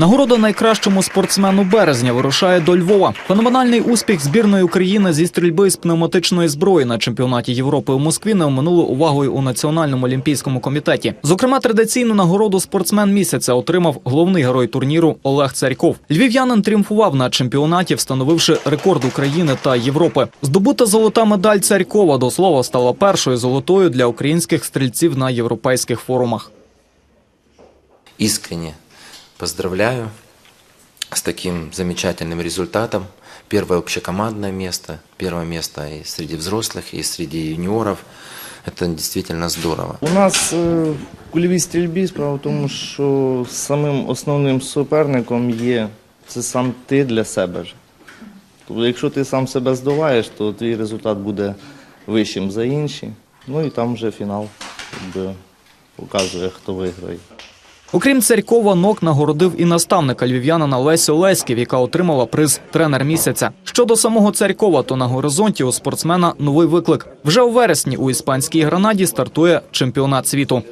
Нагорода найкращому спортсмену березня вирушає до Львова. Феноменальний успіх збірної України зі стрільби з пневматичної зброї на чемпіонаті Європи у Москві не оминуло увагою у Національному олімпійському комітеті. Зокрема, традиційну нагороду спортсмен місяця отримав головний герой турніру Олег Царьков. Львів'янин тріумфував на чемпіонаті, встановивши рекорд України та Європи. Здобута золота медаль Царькова до слова стала першою золотою для українських стрільців на європейських форумах. искренне поздравляю с таким замечательным результатом. Первое общекомандное место, первое место и среди взрослых, и среди юниоров. Это действительно здорово. У нас е, в кульовій стрільбі справа в тому, що самим основним суперником є це сам ти для себе ж. Тобто, якщо ти сам себе здолаєш, то твій результат буде вищим за інші. Ну і там вже фінал якби, показує, хто виграє. Окрім Царькова, НОК нагородив і наставника львів'янина Лесю Леськів, яка отримала приз тренер місяця. Щодо самого Царькова, то на горизонті у спортсмена новий виклик. Вже у вересні у іспанській гранаді стартує чемпіонат світу.